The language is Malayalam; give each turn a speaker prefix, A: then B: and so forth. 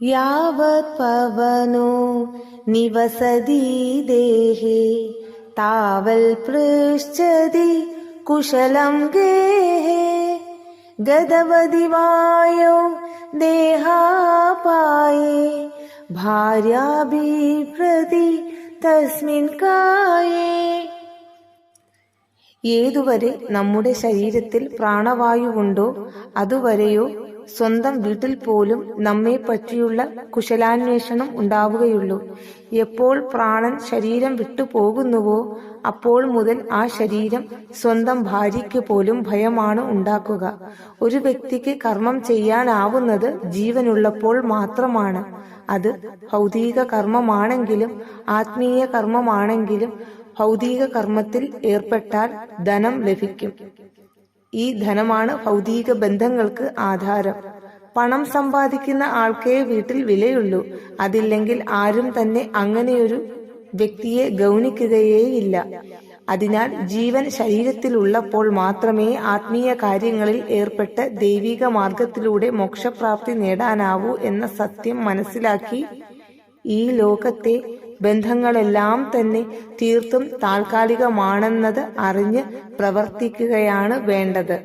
A: यावत् पवनो निवसति देहे तावल् पृच्छति कुशलं गेहे गतवति वायो देहापाये ഭാര്യാഭിപ്രതി തസ്മിൻ കായേ ഏതുവരെ നമ്മുടെ ശരീരത്തിൽ പ്രാണവായുവുണ്ടോ അതുവരെയോ സ്വന്തം വീട്ടിൽ പോലും നമ്മെ പറ്റിയുള്ള കുശലാന്വേഷണം ഉണ്ടാവുകയുള്ളൂ. എപ്പോൾ പ്രാണൻ ശരീരം വിട്ടുപോകുന്നുവോ അപ്പോൾ മുതൽ ആ ശരീരം സ്വന്തം ഭാര്യയ്ക്ക് പോലും ഭയമാണ് ഉണ്ടാക്കുക. ഒരു വ്യക്തിക്ക് കർമ്മം ചെയ്യാനാവുന്നത് ജീവനുള്ളപ്പോൾ മാത്രമാണ്. അത് ഭൗതിക കർമ്മമാണെങ്കിലും ആത്മീയ കർമ്മമാണെങ്കിലും ഭൗതിക കർമ്മത്തിൽ ഏർപ്പെട്ടാൽ ധനം ലഭിക്കും. ഈ ധനമാണ് ഭൗതിക ബന്ധങ്ങൾക്ക് ആധാരം. പണം സമ്പാദിക്കുന്ന ആൾക്കേ വീട്ടിൽ വിലയുള്ളൂ. അതില്ലെങ്കിൽ ആരും തന്നെ അങ്ങനെയൊരു വ്യക്തിയെ ഗൗനിക്കുകയേയില്ല. അതിനാൽ ജീവൻ ശരീരത്തിലുള്ളപ്പോൾ മാത്രമേ ആത്മീയ കാര്യങ്ങളിൽ ഏർപ്പെട്ട് ദൈവിക മാർഗത്തിലൂടെ മോക്ഷപ്രാപ്തി നേടാനാവൂ എന്ന സത്യം മനസ്സിലാക്കി ഈ ലോകത്തെ ബന്ധങ്ങളെല്ലാം തന്നെ തീർത്തും താൽക്കാലികമാണെന്നത് അറിഞ്ഞ് പ്രവർത്തിക്കുകയാണ് വേണ്ടത്.